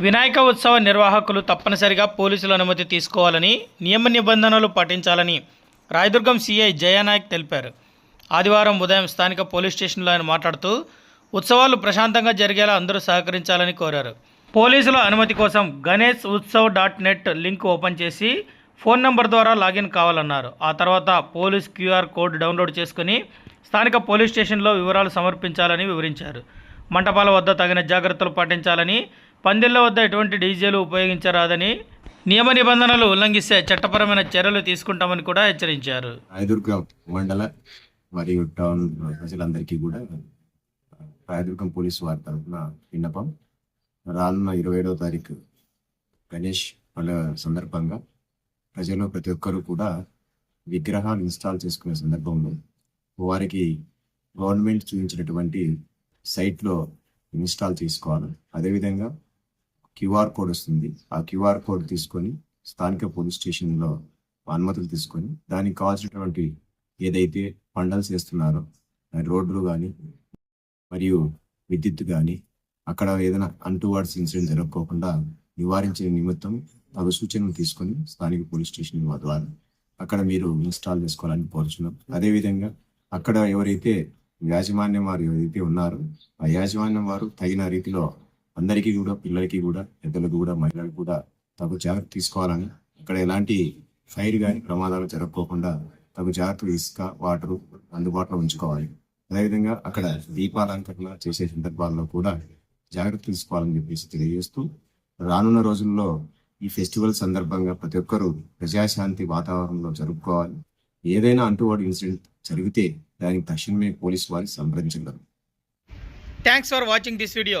వినాయక ఉత్సవ నిర్వాహకులు తప్పనిసరిగా పోలీసుల అనుమతి తీసుకోవాలని నియమ నిబంధనలు పాటించాలని రాయదుర్గం సీఐ జయానాయక్ తెలిపారు. ఆదివారం ఉదయం స్థానిక పోలీస్ స్టేషన్లో ఆయన మాట్లాడుతూ ఉత్సవాలు ప్రశాంతంగా జరిగేలా అందరూ సహకరించాలని కోరారు. పోలీసుల అనుమతి కోసం Ganesh Utsav dot net link open చేసి ఫోన్ నంబర్ ద్వారా లాగిన్ కావాలన్నారు. ఆ తర్వాత పోలీస్ క్యూఆర్ కోడ్ డౌన్లోడ్ చేసుకుని స్థానిక పోలీస్ స్టేషన్లో వివరాలు సమర్పించాలని వివరించారు. మంటపాల వద్ద తగిన జాగ్రత్తలు పాటించాలని పందిళ్ళ వద్ద ఎటువంటి డీజేలు ఉపయోగించరాదని నియమ నిబంధనలు ఉల్లంఘిస్తే చట్టపరమైన చర్యలు తీసుకుంటామని కూడా హెచ్చరించారు. రాయదుర్గం మండల మరియు టౌన్ ప్రజలందరికీ కూడా రాయదుర్గం పోలీసు వారి తరఫున విన్నపం. రానున్న ఇరవై ఏడవ తారీఖు గణేష్ పండుగ సందర్భంగా ప్రజలు ప్రతి ఒక్కరూ కూడా విగ్రహాలు ఇన్స్టాల్ చేసుకునే సందర్భంలో వారికి గవర్నమెంట్ చూపించినటువంటి సైట్లో ఇన్స్టాల్ చేసుకోవాలి. అదేవిధంగా క్యూఆర్ కోడ్ వస్తుంది. ఆ క్యూఆర్ కోడ్ తీసుకొని స్థానిక పోలీస్ స్టేషన్లో అనుమతులు తీసుకొని దానికి కావాల్సినటువంటి ఏదైతే పండల్స్ వేస్తున్నారో రోడ్లు కానీ మరియు విద్యుత్ కానీ అక్కడ ఏదైనా అంటువార్డ్స్ ఇన్సిడెంట్ జరగకోకుండా నివారించే నిమిత్తం తగు సూచనలు తీసుకొని స్థానిక పోలీస్ స్టేషన్ ద్వారా అక్కడ మీరు ఇన్స్టాల్ చేసుకోవాలని కోరుచున్నాం. అదేవిధంగా అక్కడ ఎవరైతే యాజమాన్యం వారు ఎవరైతే ఉన్నారో ఆ యాజమాన్యం వారు తగిన రీతిలో అందరికీ కూడా పిల్లలకి కూడా పెద్దలకు కూడా మహిళలకు కూడా తగు జాగ్రత్త తీసుకోవాలని అక్కడ ఎలాంటి ఫైర్ కానీ ప్రమాదాలు జరగకోకుండా తగు జాగ్రత్తలు ఇసుక వాటర్ అందుబాటులో ఉంచుకోవాలి. అదేవిధంగా అక్కడ దీపాలంకరణ చేసే సందర్భాల్లో కూడా జాగ్రత్త తీసుకోవాలని చెప్పేసి తెలియజేస్తూ రానున్న రోజుల్లో ఈ ఫెస్టివల్ సందర్భంగా ప్రతి ఒక్కరూ ప్రజాశాంతి వాతావరణంలో జరుపుకోవాలి. ఏదైనా అంటువాడు ఇన్సిడెంట్ జరిగితే దానికి తక్షణమే పోలీసు వారి సంప్రదించగలరు. Thanks for watching this video